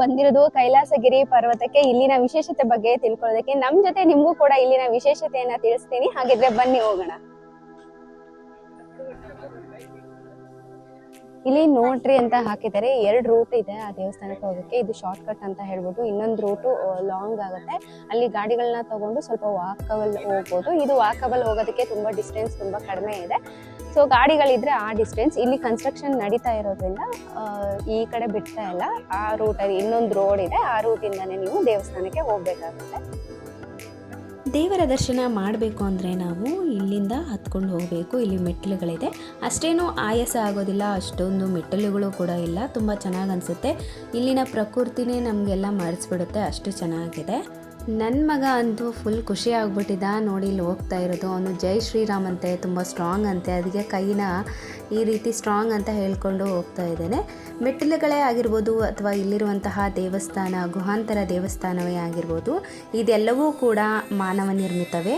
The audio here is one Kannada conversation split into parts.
ಬಂದಿರೋದು ಕೈಲಾಸಗಿರಿ ಪರ್ವತಕ್ಕೆ ಇಲ್ಲಿನ ವಿಶೇಷತೆ ಬಗ್ಗೆ ತಿಳ್ಕೊಳ್ಳೋದಕ್ಕೆ. ನಮ್ ಜೊತೆ ನಿಮ್ಗೂ ಕೂಡ ಇಲ್ಲಿನ ವಿಶೇಷತೆಯನ್ನ ತಿಳಿಸ್ತೀನಿ. ಹಾಗಿದ್ರೆ ಬನ್ನಿ, ಹೋಗೋಣ. ಇಲ್ಲಿ ನೋಡ್ರಿ ಅಂತ ಹಾಕಿದ್ದಾರೆ. ಎರಡು ರೂಟ್ ಇದೆ ಆ ದೇವಸ್ಥಾನಕ್ಕೆ ಹೋಗೋಕ್ಕೆ. ಇದು ಶಾರ್ಟ್ ಕಟ್ ಅಂತ ಹೇಳ್ಬೋದು ಇನ್ನೊಂದು ರೂಟು ಲಾಂಗ್ ಆಗುತ್ತೆ. ಅಲ್ಲಿ ಗಾಡಿಗಳನ್ನ ತಗೊಂಡು ಸ್ವಲ್ಪ ವಾಕಬಲ್ ಹೋಗ್ಬೋದು. ಇದು ವಾಕಬಲ್ ಹೋಗೋದಕ್ಕೆ ತುಂಬಾ ಡಿಸ್ಟೆನ್ಸ್ ತುಂಬಾ ಕಡಿಮೆ ಇದೆ. ಸೊ ಗಾಡಿಗಳಿದ್ರೆ ಆ ಡಿಸ್ಟೆನ್ಸ್ ಇಲ್ಲಿ ಕನ್ಸ್ಟ್ರಕ್ಷನ್ ನಡೀತಾ ಇರೋದ್ರಿಂದ ಈ ಕಡೆ ಬಿಡ್ತಾ ಇಲ್ಲ. ಆ ರೂಟಲ್ಲಿ ಇನ್ನೊಂದು ರೋಡ್ ಇದೆ. ಆ ರೂಟಿಂದಲೇ ನೀವು ದೇವಸ್ಥಾನಕ್ಕೆ ಹೋಗ್ಬೇಕಾಗುತ್ತೆ. ದೇವರ ದರ್ಶನ ಮಾಡಬೇಕು ಅಂದರೆ ನಾವು ಇಲ್ಲಿಂದ ಹತ್ಕೊಂಡು ಹೋಗಬೇಕು. ಇಲ್ಲಿ ಮೆಟ್ಟಿಲುಗಳಿದೆ. ಅಷ್ಟೇನು ಆಯಾಸ ಆಗೋದಿಲ್ಲ. ಅಷ್ಟೊಂದು ಮೆಟ್ಟಿಲುಗಳು ಕೂಡ ಇಲ್ಲ. ತುಂಬ ಚೆನ್ನಾಗಿ ಅನಿಸುತ್ತೆ. ಇಲ್ಲಿನ ಪ್ರಕೃತಿನೇ ನಮಗೆಲ್ಲ ಮರೆಸ್ಬಿಡುತ್ತೆ. ಅಷ್ಟು ಚೆನ್ನಾಗಿದೆ. ನನ್ನ ಮಗ ಅಂತೂ ಫುಲ್ ಖುಷಿ ಆಗ್ಬಿಟ್ಟಿದ್ದ ನೋಡಿ ಇಲ್ಲಿ ಹೋಗ್ತಾ ಇರೋದು. ಅವನು ಜೈ ಶ್ರೀರಾಮ್ ಅಂತೆ, ತುಂಬ ಸ್ಟ್ರಾಂಗ್ ಅಂತೆ. ಅದಕ್ಕೆ ಕೈನ ಈ ರೀತಿ ಸ್ಟ್ರಾಂಗ್ ಅಂತ ಹೇಳ್ಕೊಂಡು ಹೋಗ್ತಾ ಇದ್ದೇನೆ. ಮೆಟ್ಟಿಲುಗಳೇ ಆಗಿರ್ಬೋದು ಅಥವಾ ಇಲ್ಲಿರುವಂತಹ ದೇವಸ್ಥಾನ, ಗುಹಾಂತರ ದೇವಸ್ಥಾನವೇ ಆಗಿರ್ಬೋದು, ಇದೆಲ್ಲವೂ ಕೂಡ ಮಾನವ ನಿರ್ಮಿತವೇ.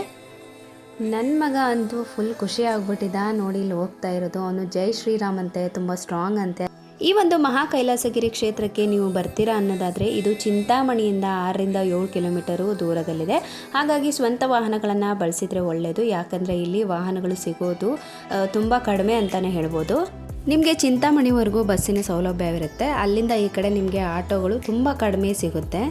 ನನ್ನ ಮಗ ಅಂತೂ ಫುಲ್ ಖುಷಿ ಆಗ್ಬಿಟ್ಟಿದ್ದ ನೋಡಿ ಇಲ್ಲಿ ಹೋಗ್ತಾ ಇರೋದು. ಅವನು ಜೈ ಶ್ರೀರಾಮ್ ಅಂತೆ, ತುಂಬ ಸ್ಟ್ರಾಂಗ್ ಅಂತೆ. ಈ ಒಂದು ಮಹಾ ಕೈಲಾಸಗಿರಿ ಕ್ಷೇತ್ರಕ್ಕೆ ನೀವು ಬರ್ತೀರಾ ಅನ್ನೋದಾದರೆ ಇದು ಚಿಂತಾಮಣಿಯಿಂದ ಆರರಿಂದ ಏಳು ಕಿಲೋಮೀಟರು ದೂರದಲ್ಲಿದೆ. ಹಾಗಾಗಿ ಸ್ವಂತ ವಾಹನಗಳನ್ನು ಬಳಸಿದರೆ ಒಳ್ಳೆಯದು ಯಾಕಂದರೆ ಇಲ್ಲಿ ವಾಹನಗಳು ಸಿಗೋದು ತುಂಬ ಕಡಿಮೆ ಅಂತಲೇ ಹೇಳ್ಬೋದು. ನಿಮಗೆ ಚಿಂತಾಮಣಿವರೆಗೂ ಬಸ್ಸಿನ ಸೌಲಭ್ಯವಿರುತ್ತೆ. ಅಲ್ಲಿಂದ ಈ ಕಡೆ ನಿಮಗೆ ಆಟೋಗಳು ತುಂಬ ಕಡಿಮೆ ಸಿಗುತ್ತೆ.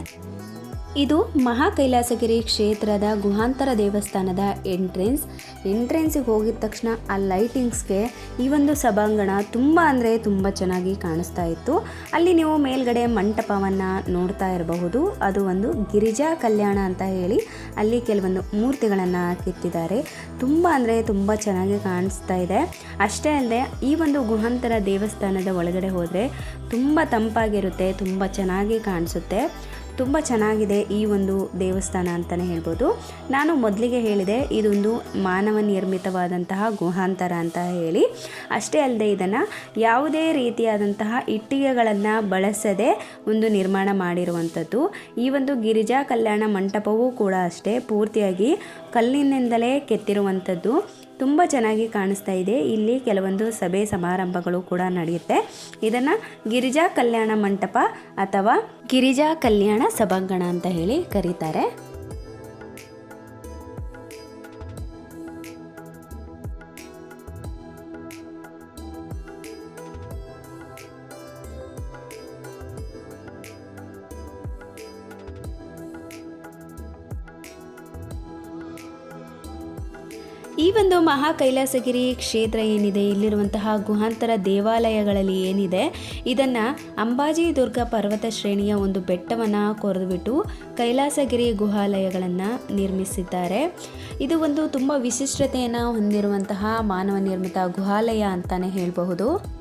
ಇದು ಮಹಾ ಕೈಲಾಸಗಿರಿ ಕ್ಷೇತ್ರದ ಗುಹಾಂತರ ದೇವಸ್ಥಾನದ ಎಂಟ್ರೆನ್ಸ್. ಎಂಟ್ರೆನ್ಸಿಗೆ ಹೋಗಿದ ತಕ್ಷಣ ಆ ಲೈಟಿಂಗ್ಸ್ಗೆ ಈ ಒಂದು ಸಭಾಂಗಣ ತುಂಬ ಅಂದರೆ ತುಂಬ ಚೆನ್ನಾಗಿ ಕಾಣಿಸ್ತಾ ಇತ್ತು. ಅಲ್ಲಿ ನೀವು ಮೇಲ್ಗಡೆ ಮಂಟಪವನ್ನು ನೋಡ್ತಾ ಇರಬಹುದು. ಅದು ಒಂದು ಗಿರಿಜಾ ಕಲ್ಯಾಣ ಅಂತ ಹೇಳಿ ಅಲ್ಲಿ ಕೆಲವೊಂದು ಮೂರ್ತಿಗಳನ್ನು ಕೆತ್ತಿದ್ದಾರೆ. ತುಂಬ ಅಂದರೆ ತುಂಬ ಚೆನ್ನಾಗಿ ಕಾಣಿಸ್ತಾ ಇದೆ. ಅಷ್ಟೇ ಅಲ್ಲದೆ ಈ ಒಂದು ಗುಹಾಂತರ ದೇವಸ್ಥಾನದ ಒಳಗಡೆ ಹೋದರೆ ತುಂಬ ತಂಪಾಗಿರುತ್ತೆ, ತುಂಬ ಚೆನ್ನಾಗಿ ಕಾಣಿಸುತ್ತೆ. ತುಂಬ ಚೆನ್ನಾಗಿದೆ ಈ ಒಂದು ದೇವಸ್ಥಾನ ಅಂತಲೇ ಹೇಳ್ಬೋದು. ನಾನು ಮೊದಲಿಗೆ ಹೇಳಿದೆ, ಇದೊಂದು ಮಾನವ ನಿರ್ಮಿತವಾದಂತಹ ಗುಹಾಂತರ ಅಂತ ಹೇಳಿ. ಅಷ್ಟೇ ಅಲ್ಲದೆ ಇದನ್ನು ಯಾವುದೇ ರೀತಿಯಾದಂತಹ ಇಟ್ಟಿಗೆಗಳನ್ನು ಬಳಸದೆ ಒಂದು ನಿರ್ಮಾಣ ಮಾಡಿರುವಂಥದ್ದು. ಈ ಒಂದು ಗಿರಿಜಾ ಕಲ್ಯಾಣ ಮಂಟಪವೂ ಕೂಡ ಅಷ್ಟೇ ಪೂರ್ತಿಯಾಗಿ ಕಲ್ಲಿನಿಂದಲೇ ಕೆತ್ತಿರುವಂಥದ್ದು. ತುಂಬ ಚೆನ್ನಾಗಿ ಕಾಣಿಸ್ತಾ ಇದೆ. ಇಲ್ಲಿ ಕೆಲವೊಂದು ಸಭೆ ಸಮಾರಂಭಗಳು ಕೂಡ ನಡೆಯುತ್ತೆ. ಇದನ್ನು ಗಿರಿಜಾ ಕಲ್ಯಾಣ ಮಂಟಪ ಅಥವಾ ಗಿರಿಜಾ ಕಲ್ಯಾಣ ಸಭಾಂಗಣ ಅಂತ ಹೇಳಿ ಕರೀತಾರೆ. ಈ ಒಂದು ಮಹಾ ಕೈಲಾಸಗಿರಿ ಕ್ಷೇತ್ರ ಏನಿದೆ? ಇಲ್ಲಿರುವಂತಹ ಗುಹಾಂತರ ದೇವಾಲಯಗಳಲ್ಲಿ ಏನಿದೆ? ಇದನ್ನ ಅಂಬಾಜಿ ದುರ್ಗ ಪರ್ವತ ಶ್ರೇಣಿಯ ಒಂದು ಬೆಟ್ಟವನ್ನು ಕೊರೆದುಬಿಟ್ಟು ಕೈಲಾಸಗಿರಿ ಗುಹಾಲಯಗಳನ್ನು ನಿರ್ಮಿಸಿದ್ದಾರೆ. ಇದು ಒಂದು ತುಂಬಾ ವಿಶಿಷ್ಟತೆಯನ್ನ ಹೊಂದಿರುವಂತಹ ಮಾನವ ನಿರ್ಮಿತ ಗುಹಾಲಯ ಅಂತಾನೆ ಹೇಳಬಹುದು.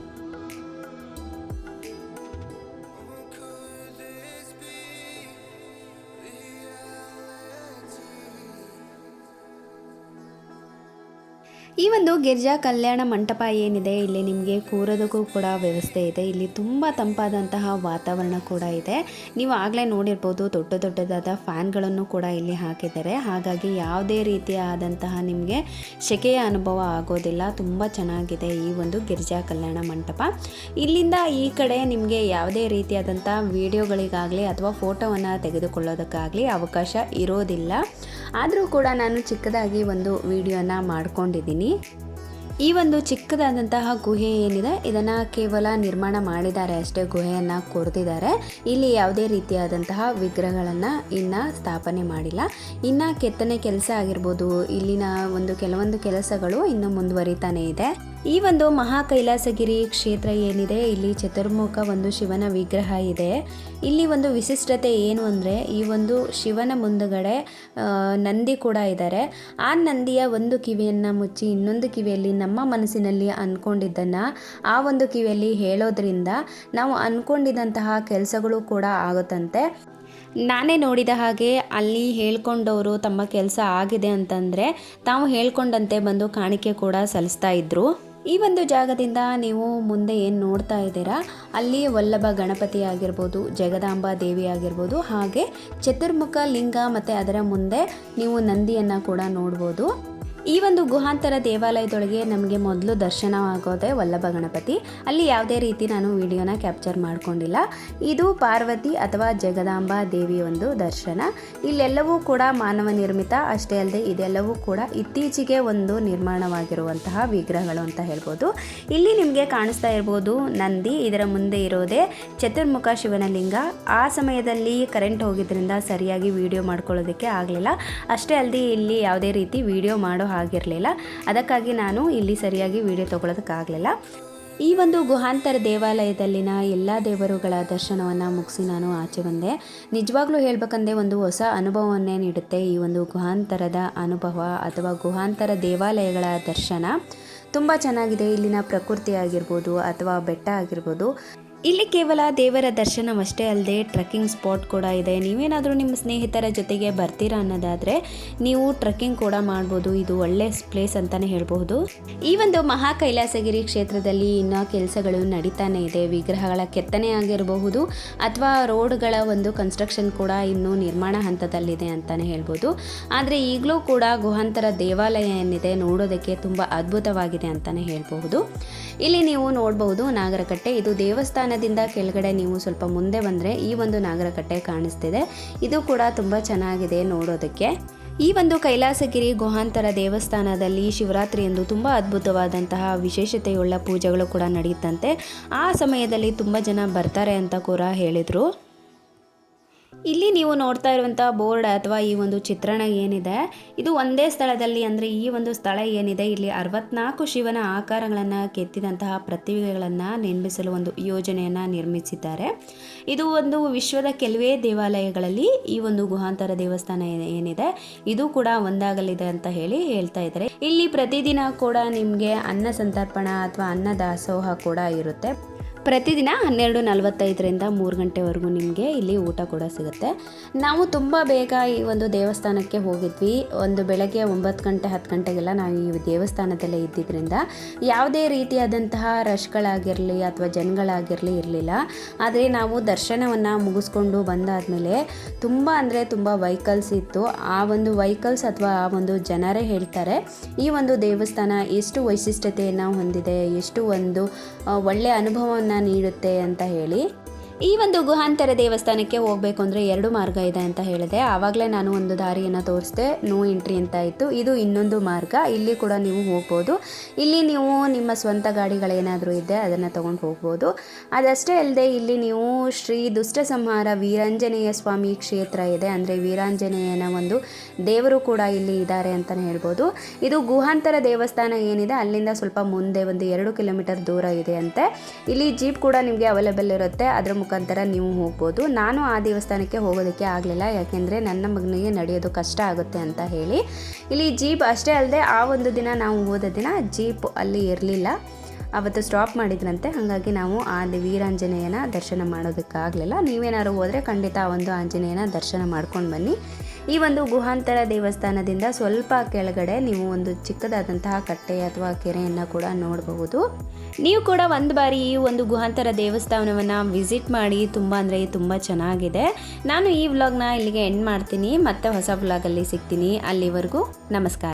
ಈ ಒಂದು ಗಿರ್ಜಾ ಕಲ್ಯಾಣ ಮಂಟಪ ಏನಿದೆ, ಇಲ್ಲಿ ನಿಮಗೆ ಕೂರೋದಕ್ಕೂ ಕೂಡ ವ್ಯವಸ್ಥೆ ಇದೆ. ಇಲ್ಲಿ ತುಂಬ ತಂಪಾದಂತಹ ವಾತಾವರಣ ಕೂಡ ಇದೆ. ನೀವು ಆಗಲೇ ನೋಡಿರ್ಬೋದು, ದೊಡ್ಡ ದೊಡ್ಡದಾದ ಫ್ಯಾನ್ಗಳನ್ನು ಕೂಡ ಇಲ್ಲಿ ಹಾಕಿದ್ದಾರೆ. ಹಾಗಾಗಿ ಯಾವುದೇ ರೀತಿಯಾದಂತಹ ನಿಮಗೆ ಸೆಕೆಯ ಅನುಭವ ಆಗೋದಿಲ್ಲ. ತುಂಬ ಚೆನ್ನಾಗಿದೆ ಈ ಒಂದು ಗಿರ್ಜಾ ಕಲ್ಯಾಣ ಮಂಟಪ. ಇಲ್ಲಿಂದ ಈ ಕಡೆ ನಿಮಗೆ ಯಾವುದೇ ರೀತಿಯಾದಂಥ ವಿಡಿಯೋಗಳಿಗಾಗಲಿ ಅಥವಾ ಫೋಟೋವನ್ನು ತೆಗೆದುಕೊಳ್ಳೋದಕ್ಕಾಗಲಿ ಅವಕಾಶ ಇರೋದಿಲ್ಲ. ಆದರೂ ಕೂಡ ನಾನು ಚಿಕ್ಕದಾಗಿ ಒಂದು ವಿಡಿಯೋನ ಮಾಡ್ಕೊಂಡಿದ್ದೀನಿ. ಈ ಒಂದು ಚಿಕ್ಕದಾದಂತಹ ಗುಹೆ ಏನಿದೆ, ಇದನ್ನು ಕೇವಲ ನಿರ್ಮಾಣ ಮಾಡಿದ್ದಾರೆ ಅಷ್ಟೇ, ಗುಹೆಯನ್ನು ಕೊರೆದಿದ್ದಾರೆ. ಇಲ್ಲಿ ಯಾವುದೇ ರೀತಿಯಾದಂತಹ ವಿಗ್ರಹಗಳನ್ನು ಇನ್ನು ಸ್ಥಾಪನೆ ಮಾಡಿಲ್ಲ. ಇನ್ನು ಕೆತ್ತನೆ ಕೆಲಸ ಆಗಿರ್ಬೋದು, ಇಲ್ಲಿನ ಒಂದು ಕೆಲವೊಂದು ಕೆಲಸಗಳು ಇನ್ನು ಮುಂದುವರಿತಾನೆ ಇದೆ. ಈ ಒಂದು ಮಹಾ ಕೈಲಾಸಗಿರಿ ಕ್ಷೇತ್ರ ಏನಿದೆ? ಇಲ್ಲಿ ಚತುರ್ಮುಖ ಒಂದು ಶಿವನ ವಿಗ್ರಹ ಇದೆ. ಇಲ್ಲಿ ಒಂದು ವಿಶಿಷ್ಟತೆ ಏನು ಅಂದರೆ, ಈ ಒಂದು ಶಿವನ ಮುಂದುಗಡೆ ನಂದಿ ಕೂಡ ಇದ್ದಾರೆ ಆ ನಂದಿಯ ಒಂದು ಕಿವಿಯನ್ನು ಮುಚ್ಚಿ ಇನ್ನೊಂದು ಕಿವಿಯಲ್ಲಿ ನಮ್ಮ ಮನಸ್ಸಿನಲ್ಲಿ ಅಂದ್ಕೊಂಡಿದ್ದನ್ನು ಆ ಒಂದು ಕಿವಿಯಲ್ಲಿ ಹೇಳೋದ್ರಿಂದ ನಾವು ಅಂದ್ಕೊಂಡಿದ್ದಂತಹ ಕೆಲಸಗಳು ಕೂಡ ಆಗುತ್ತಂತೆ. ನಾನೇ ನೋಡಿದ ಹಾಗೆ ಅಲ್ಲಿ ಹೇಳ್ಕೊಂಡವರು ತಮ್ಮ ಕೆಲಸ ಆಗಿದೆ ಅಂತಂದರೆ, ತಾವು ಹೇಳ್ಕೊಂಡಂತೆ ಬಂದು ಕಾಣಿಕೆ ಕೂಡ ಸಲ್ಲಿಸ್ತಾ ಇದ್ರು. ಈ ಒಂದು ಜಾಗದಿಂದ ನೀವು ಮುಂದೆ ಏನು ನೋಡ್ತಾ ಇದ್ದೀರಾ, ಅಲ್ಲಿ ವಲ್ಲಭ ಗಣಪತಿ ಆಗಿರ್ಬೋದು, ಜಗದಾಂಬ ದೇವಿ ಆಗಿರ್ಬೋದು, ಹಾಗೆ ಚತುರ್ಮುಖ ಲಿಂಗ ಮತ್ತು ಅದರ ಮುಂದೆ ನೀವು ನಂದಿಯನ್ನು ಕೂಡ ನೋಡ್ಬೋದು. ಈ ಒಂದು ಗುಹಾಂತರ ದೇವಾಲಯದೊಳಗೆ ನಮಗೆ ಮೊದಲು ದರ್ಶನವಾಗೋದೆ ವಲ್ಲಭ ಗಣಪತಿ. ಅಲ್ಲಿ ಯಾವುದೇ ರೀತಿ ನಾನು ವಿಡಿಯೋನ ಕ್ಯಾಪ್ಚರ್ ಮಾಡ್ಕೊಂಡಿಲ್ಲ. ಇದು ಪಾರ್ವತಿ ಅಥವಾ ಜಗದಾಂಬಾ ದೇವಿ ಒಂದು ದರ್ಶನ. ಇಲ್ಲೆಲ್ಲವೂ ಕೂಡ ಮಾನವ ನಿರ್ಮಿತ, ಅಷ್ಟೇ ಅಲ್ಲದೆ ಇದೆಲ್ಲವೂ ಕೂಡ ಇತ್ತೀಚೆಗೆ ಒಂದು ನಿರ್ಮಾಣವಾಗಿರುವಂತಹ ವಿಗ್ರಹಗಳು ಅಂತ ಹೇಳ್ಬೋದು. ಇಲ್ಲಿ ನಿಮಗೆ ಕಾಣಿಸ್ತಾ ಇರ್ಬೋದು ನಂದಿ, ಇದರ ಮುಂದೆ ಇರೋದೇ ಚತುರ್ಮುಖ ಶಿವನ ಲಿಂಗ ಆ ಸಮಯದಲ್ಲಿ ಕರೆಂಟ್ ಹೋಗಿದ್ದರಿಂದ ಸರಿಯಾಗಿ ವಿಡಿಯೋ ಮಾಡ್ಕೊಳ್ಳೋದಕ್ಕೆ ಆಗಲಿಲ್ಲ. ಅಷ್ಟೇ ಅಲ್ಲದೆ ಇಲ್ಲಿ ಯಾವುದೇ ರೀತಿ ವಿಡಿಯೋ ಮಾಡೋ ಆಗಿರಲಿಲ್ಲ ಅದಕ್ಕಾಗಿ ನಾನು ಇಲ್ಲಿ ಸರಿಯಾಗಿ ವಿಡಿಯೋ ತೊಗೊಳೋದಕ್ಕಾಗಲಿಲ್ಲ. ಈ ಒಂದು ಗುಹಾಂತರ ದೇವಾಲಯದಲ್ಲಿನ ಎಲ್ಲ ದೇವರುಗಳ ದರ್ಶನವನ್ನು ಮುಗಿಸಿ ನಾನು ಆಚೆ ಬಂದೆ. ನಿಜವಾಗ್ಲೂ ಹೇಳ್ಬೇಕಂದ್ರೆ ಒಂದು ಹೊಸ ಅನುಭವವನ್ನೇ ನೀಡುತ್ತೆ ಈ ಒಂದು ಗುಹಾಂತರದ ಅನುಭವ ಅಥವಾ ಗುಹಾಂತರ ದೇವಾಲಯಗಳ ದರ್ಶನ. ತುಂಬ ಚೆನ್ನಾಗಿದೆ ಇಲ್ಲಿನ ಪ್ರಕೃತಿ ಆಗಿರ್ಬೋದು ಅಥವಾ ಬೆಟ್ಟ ಆಗಿರ್ಬೋದು. ಇಲ್ಲಿ ಕೇವಲ ದೇವರ ದರ್ಶನವಷ್ಟೇ ಅಲ್ಲದೆ ಟ್ರೆಕ್ಕಿಂಗ್ ಸ್ಪಾಟ್ ಕೂಡ ಇದೆ. ನೀವೇನಾದರೂ ನಿಮ್ಮ ಸ್ನೇಹಿತರ ಜೊತೆಗೆ ಬರ್ತೀರಾ ಅನ್ನೋದಾದರೆ ನೀವು ಟ್ರೆಕ್ಕಿಂಗ್ ಕೂಡ ಮಾಡ್ಬೋದು. ಇದು ಒಳ್ಳೆ ಪ್ಲೇಸ್ ಅಂತಲೇ ಹೇಳಬಹುದು. ಈ ಒಂದು ಮಹಾ ಕೈಲಾಸಗಿರಿ ಕ್ಷೇತ್ರದಲ್ಲಿ ಇನ್ನೂ ಕೆಲಸಗಳು ನಡೀತಾನೆ ಇದೆ. ವಿಗ್ರಹಗಳ ಕೆತ್ತನೆ ಆಗಿರಬಹುದು ಅಥವಾ ರೋಡ್ಗಳ ಒಂದು ಕನ್ಸ್ಟ್ರಕ್ಷನ್ ಕೂಡ ಇನ್ನೂ ನಿರ್ಮಾಣ ಹಂತದಲ್ಲಿದೆ ಅಂತಲೇ ಹೇಳ್ಬೋದು. ಆದರೆ ಈಗಲೂ ಕೂಡ ಗುಹಾಂತರ ದೇವಾಲಯ ಏನಿದೆ ನೋಡೋದಕ್ಕೆ ತುಂಬ ಅದ್ಭುತವಾಗಿದೆ ಅಂತಲೇ ಹೇಳ್ಬಹುದು. ಇಲ್ಲಿ ನೀವು ನೋಡಬಹುದು ನಾಗರಕಟ್ಟೆ. ಇದು ದೇವಸ್ಥಾನದಿಂದ ಕೆಳಗಡೆ ನೀವು ಸ್ವಲ್ಪ ಮುಂದೆ ಬಂದರೆ ಈ ಒಂದು ನಾಗರಕಟ್ಟೆ ಕಾಣಿಸ್ತಿದೆ. ಇದು ಕೂಡ ತುಂಬ ಚೆನ್ನಾಗಿದೆ ನೋಡೋದಕ್ಕೆ. ಈ ಒಂದು ಕೈಲಾಸಗಿರಿ ಗುಹಾಂತರ ದೇವಸ್ಥಾನದಲ್ಲಿ ಶಿವರಾತ್ರಿಯಂದು ತುಂಬ ಅದ್ಭುತವಾದಂತಹ ವಿಶೇಷತೆಯುಳ್ಳ ಪೂಜೆಗಳು ಕೂಡ ನಡೆಯುತ್ತಂತೆ. ಆ ಸಮಯದಲ್ಲಿ ತುಂಬ ಜನ ಬರ್ತಾರೆ ಅಂತ ಕೂಡ ಹೇಳಿದರು. ಇಲ್ಲಿ ನೀವು ನೋಡ್ತಾ ಇರುವಂಥ ಬೋರ್ಡ್ ಅಥವಾ ಈ ಒಂದು ಚಿತ್ರಣ ಏನಿದೆ, ಇದು ಒಂದೇ ಸ್ಥಳದಲ್ಲಿ ಅಂದರೆ ಈ ಒಂದು ಸ್ಥಳ ಏನಿದೆ, ಇಲ್ಲಿ ಅರವತ್ನಾಲ್ಕು ಶಿವನ ಆಕಾರಗಳನ್ನು ಕೆತ್ತಿದಂತಹ ಪ್ರತಿಮೆಗಳನ್ನು ನಿರ್ಮಿಸಲು ಒಂದು ಯೋಜನೆಯನ್ನು ನಿರ್ಮಿಸಿದ್ದಾರೆ. ಇದು ಒಂದು ವಿಶ್ವದ ಕೆಲವೇ ದೇವಾಲಯಗಳಲ್ಲಿ ಈ ಒಂದು ಗುಹಾಂತರ ದೇವಸ್ಥಾನ ಏನಿದೆ, ಇದು ಕೂಡ ಒಂದಾಗಲಿದೆ ಅಂತ ಹೇಳಿ ಹೇಳ್ತಾ ಇದ್ದಾರೆ. ಇಲ್ಲಿ ಪ್ರತಿದಿನ ಕೂಡ ನಿಮಗೆ ಅನ್ನ ಸಂತರ್ಪಣ ಅಥವಾ ಅನ್ನ ದಾಸೋಹ ಕೂಡ ಇರುತ್ತೆ. ಪ್ರತಿದಿನ ಹನ್ನೆರಡು ನಲವತ್ತೈದರಿಂದ ಮೂರು ಗಂಟೆವರೆಗೂ ನಿಮಗೆ ಇಲ್ಲಿ ಊಟ ಕೂಡ ಸಿಗುತ್ತೆ. ನಾವು ತುಂಬ ಬೇಗ ಈ ಒಂದು ದೇವಸ್ಥಾನಕ್ಕೆ ಹೋಗಿದ್ವಿ. ಒಂದು ಬೆಳಗ್ಗೆ ಒಂಬತ್ತು ಗಂಟೆ, ಹತ್ತು ಗಂಟೆಗೆಲ್ಲ ನಾವು ಈ ದೇವಸ್ಥಾನದಲ್ಲೇ ಇದ್ದಿದ್ದರಿಂದ ಯಾವುದೇ ರೀತಿಯಾದಂತಹ ರಶ್ಗಳಾಗಿರಲಿ ಅಥವಾ ಜನಗಳಾಗಿರಲಿ ಇರಲಿಲ್ಲ. ಆದರೆ ನಾವು ದರ್ಶನವನ್ನು ಮುಗಿಸ್ಕೊಂಡು ಬಂದಾದಮೇಲೆ ತುಂಬ ಅಂದರೆ ತುಂಬ ವೆಹಿಕಲ್ಸ್ ಇತ್ತು. ಆ ಒಂದು ವೆಹಿಕಲ್ಸ್ ಅಥವಾ ಆ ಒಂದು ಜನರೇ ಹೇಳ್ತಾರೆ, ಈ ಒಂದು ದೇವಸ್ಥಾನ ಎಷ್ಟು ವೈಶಿಷ್ಟ್ಯತೆಯನ್ನು ಹೊಂದಿದೆ, ಎಷ್ಟು ಒಂದು ಒಳ್ಳೆಯ ಅನುಭವವನ್ನು ನೀಡುತ್ತೆ ಅಂತ ಹೇಳಿ ಈ ಒಂದು ಗುಹಾಂತರ ದೇವಸ್ಥಾನಕ್ಕೆ ಹೋಗಬೇಕು ಅಂದರೆ ಎರಡು ಮಾರ್ಗ ಇದೆ ಅಂತ ಹೇಳಿದೆ. ಆವಾಗಲೇ ನಾನು ಒಂದು ದಾರಿಯನ್ನು ತೋರಿಸಿದೆ, ನೋ ಎಂಟ್ರಿ ಅಂತ ಇತ್ತು. ಇದು ಇನ್ನೊಂದು ಮಾರ್ಗ. ಇಲ್ಲಿ ಕೂಡ ನೀವು ಹೋಗ್ಬೋದು. ಇಲ್ಲಿ ನೀವು ನಿಮ್ಮ ಸ್ವಂತ ಗಾಡಿಗಳೇನಾದರೂ ಇದೆ ಅದನ್ನು ತೊಗೊಂಡು ಹೋಗ್ಬೋದು. ಅದಷ್ಟೇ ಅಲ್ಲದೆ ಇಲ್ಲಿ ನೀವು ಶ್ರೀ ದುಷ್ಟ ಸಂಹಾರ ವೀರಾಂಜನೇಯ ಸ್ವಾಮಿ ಕ್ಷೇತ್ರ ಇದೆ. ಅಂದರೆ ವೀರಾಂಜನೇಯನ ಒಂದು ದೇವರು ಕೂಡ ಇಲ್ಲಿ ಇದ್ದಾರೆ ಅಂತಲೇ ಹೇಳ್ಬೋದು. ಇದು ಗುಹಾಂತರ ದೇವಸ್ಥಾನ ಏನಿದೆ, ಅಲ್ಲಿಂದ ಸ್ವಲ್ಪ ಮುಂದೆ ಒಂದು ಎರಡು ಕಿಲೋಮೀಟರ್ ದೂರ ಇದೆ ಅಂತೆ. ಇಲ್ಲಿ ಜೀಪ್ ಕೂಡ ನಿಮಗೆ ಅವೈಲೇಬಲ್ ಇರುತ್ತೆ. ಅದರ ಮುಖಾಂತರ ನೀವು ಹೋಗ್ಬೋದು. ನಾನು ಆ ದೇವಸ್ಥಾನಕ್ಕೆ ಹೋಗೋದಕ್ಕೆ ಆಗಲಿಲ್ಲ. ಯಾಕೆಂದರೆ ನನ್ನ ಮಗನಿಗೆ ನಡೆಯೋದು ಕಷ್ಟ ಆಗುತ್ತೆ ಅಂತ ಹೇಳಿ. ಇಲ್ಲಿ ಜೀಪ್ ಅಷ್ಟೇ ಅಲ್ಲದೆ ಆ ಒಂದು ದಿನ ನಾವು ಹೋದ ದಿನ ಜೀಪ್ ಅಲ್ಲಿ ಇರಲಿಲ್ಲ. ಅವತ್ತು ಸ್ಟಾಪ್ ಮಾಡಿದ್ರಂತೆ. ಹಾಗಾಗಿ ನಾವು ಆ ವೀರಾಂಜನೇಯನ ದರ್ಶನ ಮಾಡೋದಕ್ಕಾಗಲಿಲ್ಲ ನೀವೇನಾದ್ರು ಹೋದರೆ ಖಂಡಿತ ಆ ಒಂದು ಆಂಜನೇಯನ ದರ್ಶನ ಮಾಡ್ಕೊಂಡು ಬನ್ನಿ. ಈ ಒಂದು ಗುಹಾಂತರ ದೇವಸ್ಥಾನದಿಂದ ಸ್ವಲ್ಪ ಕೆಳಗಡೆ ನೀವು ಒಂದು ಚಿಕ್ಕದಾದಂತಹ ಕಟ್ಟೆ ಅಥವಾ ಕೆರೆಯನ್ನು ಕೂಡ ನೋಡಬಹುದು. ನೀವು ಕೂಡ ಒಂದು ಬಾರಿ ಈ ಒಂದು ಗುಹಾಂತರ ದೇವಸ್ಥಾನವನ್ನು ವಿಸಿಟ್ ಮಾಡಿ ತುಂಬ ಅಂದರೆ ತುಂಬ ಚೆನ್ನಾಗಿದೆ. ನಾನು ಈ ವ್ಲಾಗ್ನ ಇಲ್ಲಿಗೆ ಎಂಡ್ ಮಾಡ್ತೀನಿ. ಮತ್ತೆ ಹೊಸ ವ್ಲಾಗಲ್ಲಿ ಸಿಗ್ತೀನಿ. ಅಲ್ಲಿವರೆಗೂ ನಮಸ್ಕಾರ.